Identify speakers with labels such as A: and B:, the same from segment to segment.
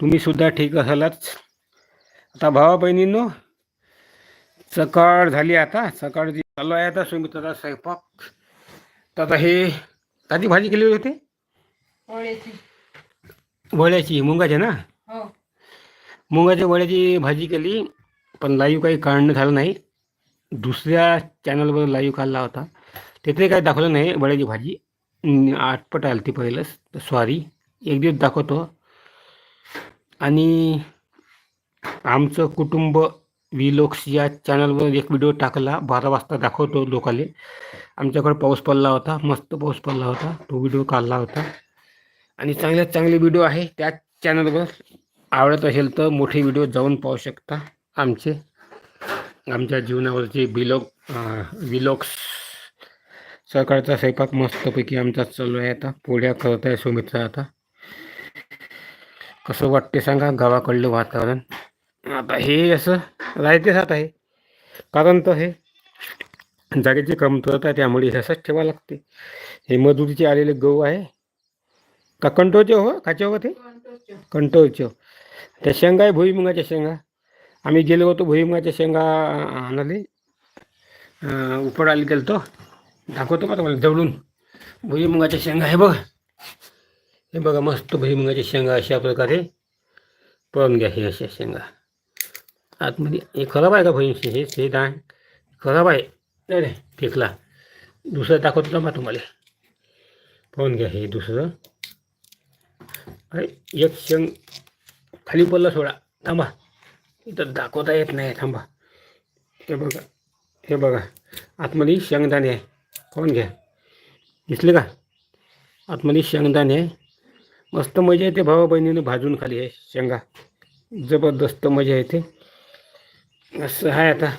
A: तुम्ही सुद्धा ठीक असालच. आता भावा बहिणींनो सकाळ झाली आता. सकाळ जी चालू आहे आता सुमित्राचा स्वयंपाक. तर आता हे कधी भाजी केली होती? वड्याची मुंगाची ना?
B: हो.
A: मुगाच्या वड्याची भाजी केली पण लाईव्ह काही काढणं झालं नाही. दुसऱ्या चॅनलवर लाईव्ह काढला होता. तिथे काही दाखवलं नाही वड्याची भाजी. आठपट आली ती पहिलंच सॉरी एक दिवस दाखवतो. आणि आमचं कुटुंब विलोक्स या चॅनलवर एक व्हिडिओ टाकला. बारा वाजता दाखवतो लोकाले. आमच्याकडे पाऊस पडला होता. मस्त पाऊस पडला होता. तो व्हिडिओ काढला होता. आणि चांगल्यात चांगले व्हिडिओ आहे. त्याच चॅनलवर आवडत असेल तर मोठे व्हिडिओ जाऊन पाहू शकता आमचे. आमच्या जीवनावरचे विलोक विलोक्स सकाळचा स्वयंपाक मस्तपैकी आमचा चालू आहे आता. पोळ्या करत आहे सुमित्रा आता कसं वाटते सांगा गावाकडलं वातावरण. आता हे असं राहतेच आता आहे. कारण तर हे जागेची कमतरता आहे त्यामुळे हे असंच ठेवावं लागते. हे मजुरीचे आलेले गहू आहे. का कंटोचे हो? काचे हो ते? कंटोचे त्या शेंगा आहे भुईमुगाच्या शेंगा. आम्ही गेलो होतो भुईमुगाच्या शेंगा आणाले उपड उपडायला गेलो तो दाखवतो का तुम्हाला? जवळून भुईमुगाच्या शेंगा आहे बघ. हे बघा मस्त भुईमुगाच्या शेंगा अशा प्रकारे पळून घ्या हे अशा शेंगा. आतमध्ये हे खराब आहे का भुईमशी हे हे डाळ खराब आहे. नाही नाही फेकला दुसरं दाखवतो ना मग तुम्हाला. पाहून घ्या हे दुसरं. अरे एक शेंग खाली पडला सोडा. थांबा. इथं दाखवता येत नाही. थांबा. हे बघा. हे बघा. आतमध्ये शेंगदाणे आहे. पाहून घ्या. दिसले का? आतमध्ये शेंगदाणे आहे. मस्त मजा येते भावा बहिणीनं भाजून खाली आहे शेंगा. जबरदस्त मजा येते. असं आहे आता.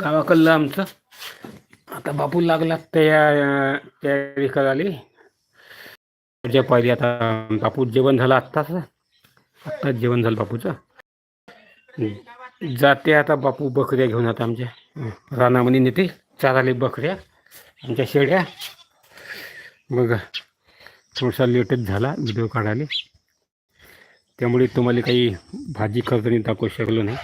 A: गावाकडलं आमचं. आता बापू लागला तया तयारी करायला. जे पाहिली आता बापू जेवण झालं आत्ताच. आत्ताच जेवण झालं बापूचं. जाते आता बापू बकऱ्या घेऊन आता आमच्या. रानामध्ये नेते. चाराले बकऱ्या. आमच्या शेळ्या बघा थोडासा लेटच झाला व्हिडिओ काढायला. त्यामुळे तुम्हाला काही भाजी करताना दाखवू शकलो नाही.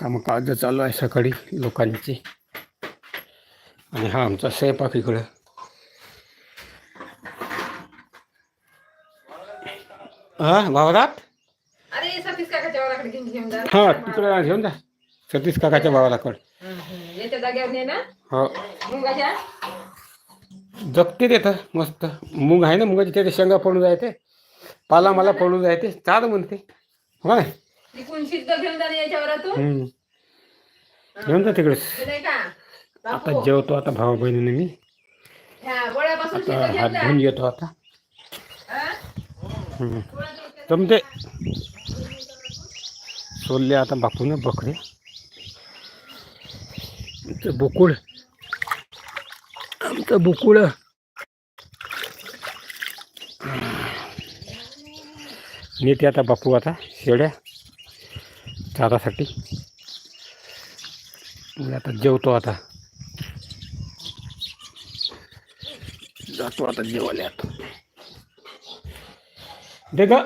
A: कामं काळज चालू आहे सकाळी लोकांची. आणि हा आमचा स्वयंपाक इकडं. हा
B: जा.
A: हा तिकडं घेऊन जा. सतीश काकाच्या
B: ने ना
A: हो. जगते तिथं मस्त. मूग आहे ना मुगाची त्याच्या शेंगा पडून जायते पाला मला पडून जायते चाल म्हणते. हो
B: घेऊन जा ना याच्यावर तू
A: हम्म. घेऊन जा तिकडेच
B: ते नाही का?
A: आता जेवतो आता भावा बहिणीने मी. आता हात
B: घेऊन जा
A: धुवून येतो आता.
B: हा?
A: हम्म. जमते. सोडले आता बापून बकरे. आमचं बुकुळ. आमचं बुकुळ नेते आता बापू आता शेळ्या चारासाठी मी आता जेवतो आता जातो आता जेवायला आता दे ग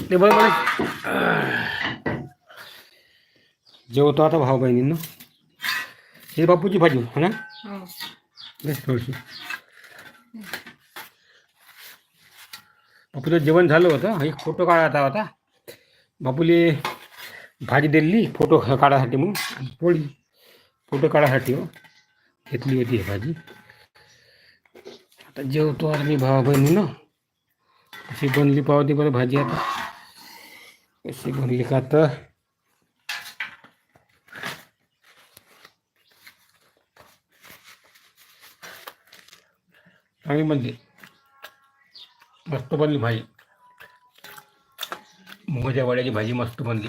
A: ते बरोबर जेवतो आता भाऊ बहिणींना हे बापूची भाजी हो ना
B: हो.
A: थोडीशी. बापूचं जेवण झालं होतं. एक फोटो काढायचा होता. बापूले भाजी दिली फोटो काढायसाठी मग पोळी फोटो काढायसाठी हो घेतली होती ही भाजी. आता जेवतो आम्ही मी भावा बहिणीनं. कशी बनली पावती बरं भाजी आता? कशी बनली का तर चांगली म्हणजे मस्त बनली भाजी. मुगाच्या वड्याची भाजी मस्त बनली.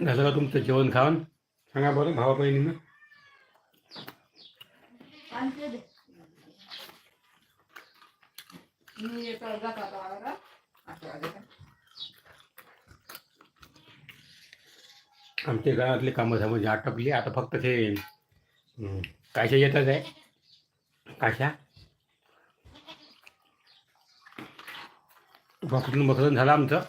A: झालं का तुमचं जेवण खावण सांगा बरं भावा बहिणीनं आमच्या घरातले कामं समज म्हणजे आटपली आता फक्त ते काशा येतच आहे. काशा? बकरून बकरून झालं आमचं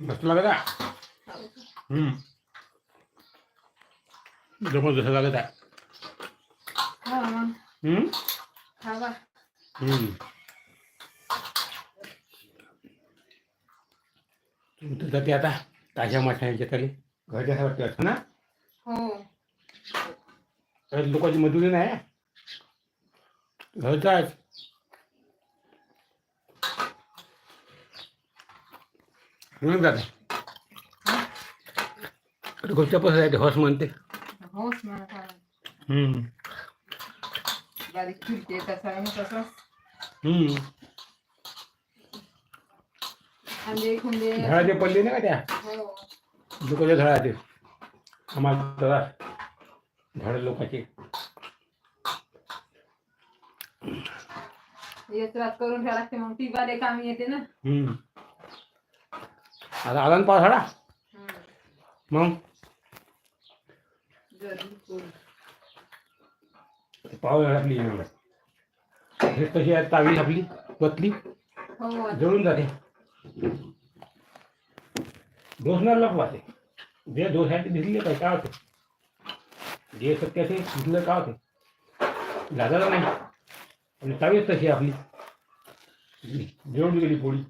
A: मस्त लागत आहे हम्म. लागत आहे. तुमचं जाते आता. ताज्या माठाच्या तरी. घरच्या वाटते असं ना?
B: हो.
A: तर लोकांची मजुरी नाही. घरचा आहे म्हणून जाते. घरच्या पैसा आहे हॉस म्हणते
B: खावा.
A: हम्म.
B: बारीक आहे ना तसं
A: हम्म. झाडाचे पडले ना का त्या लोकांच्या झाडाचे आम्हाला झाडं लोकांचे
B: येत्रात करून ठेवा लागते मग ती बारे कामी येते ना
A: हम्म. आता आला ना पावसाळा. मग पावसाळा आपली हे कशी आहे तावी आपली पतली जळून जाते. वाटे जे दिसले काय काय होते? जे सत्य दिसलं होते? झालं नाही? आणि तावीच तशी आपली. जळून गेली पोळी.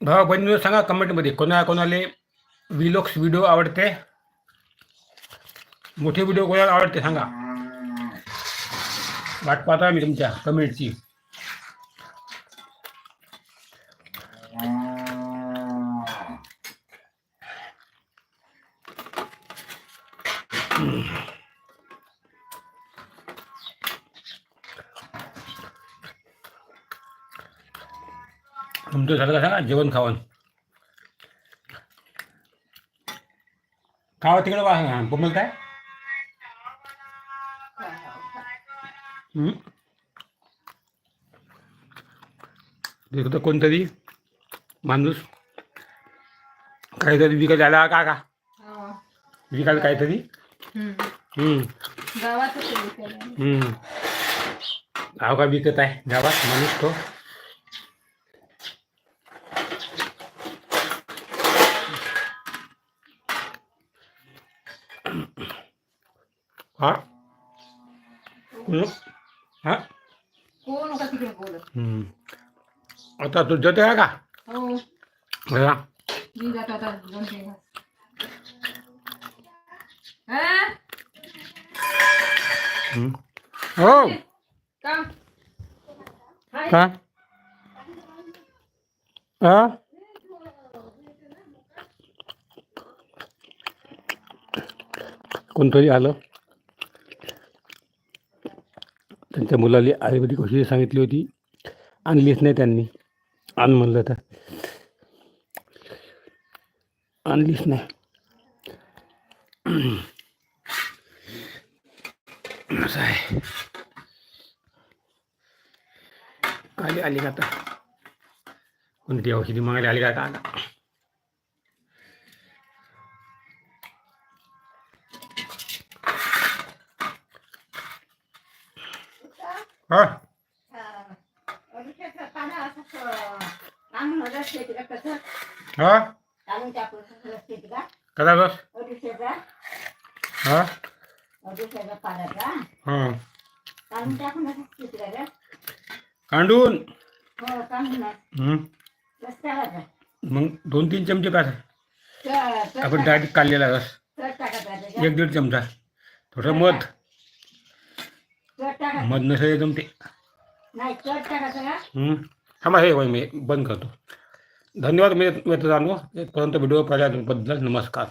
A: भावा बहिणी सांगा कमेंटमध्ये. कोणा कोणाले विलोक्स व्हिडिओ आवडते? मोठे व्हिडिओ कोणाला आवडते सांगा. वाट पाहता मी तुमच्या कमेंटची. तुमचं झालं का सांगा जेवण खावण खावा तिकडे वा बोंबल काय. तिथं कोणतरी माणूस काहीतरी विकत आला का का. विकायला काहीतरी
B: हम्म.
A: हम्म,
B: गावातच आहे विकायला.
A: हम्म. गाव का विकत आहे गावात माणूस तो हा. हा
B: कोण का तिकडे बोलत
A: हम्म. आता तू जाते आहे का
B: हो
A: बघा
B: मी जातो आता दोन तीन घास. हा?
A: हम्म. हो
B: काम.
A: का हा कोणतरी आलं त्यांच्या मुलाला आयुर्वेदिक औषधी सांगितली होती. आणलीच नाही त्यांनी. आण म्हणलं तर. आणलीच नाही. असं आहे. आली आली का आता? कोणती औषधी मागायला आली का आता? हा. हा? कदा बस हा? हा. कांडून? मग दोन तीन चमचे का? आपण डायरेक्ट काढलेला रस. एक दीड चमचा. थोडं मध. मध नसेल जमते. थांबा हे मी बंद करतो. धन्यवाद मी मी जाणू परंतु व्हिडिओ पाहिल्याबद्दल नमस्कार.